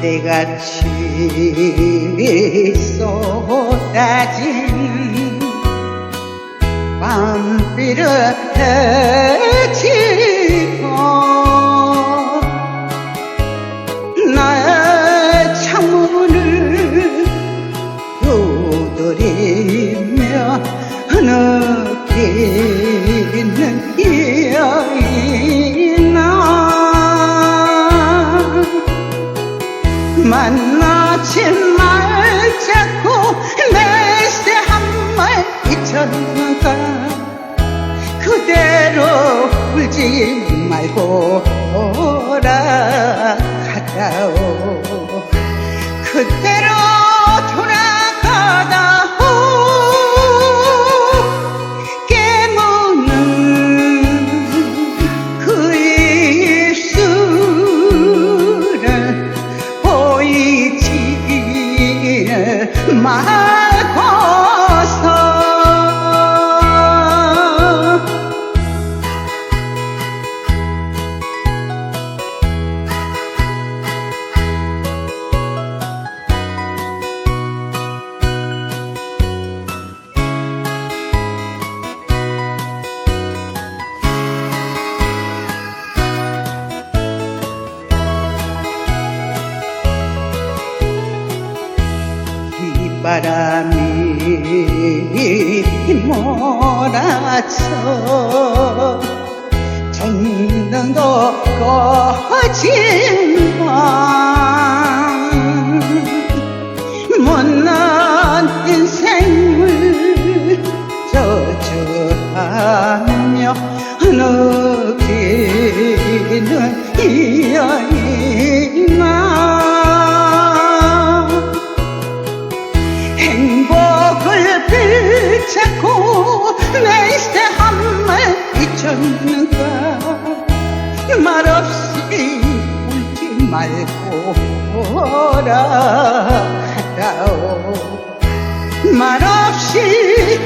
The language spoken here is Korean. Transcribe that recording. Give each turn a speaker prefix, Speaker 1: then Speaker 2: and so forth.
Speaker 1: 때같이 쏟아진 밤비를 헤치 만나지 말자고 내세 한말 잊었는가. 그대로 울지 말고 돌아가다오. 그대 바람이 몰아쳐 전등도 꺼지만 못난 인생을 저주하며 느끼는 이여이 행복을 붙잡고 내세 한말 잊었는가? 말없이 울지 말고 돌아가다오. 말없이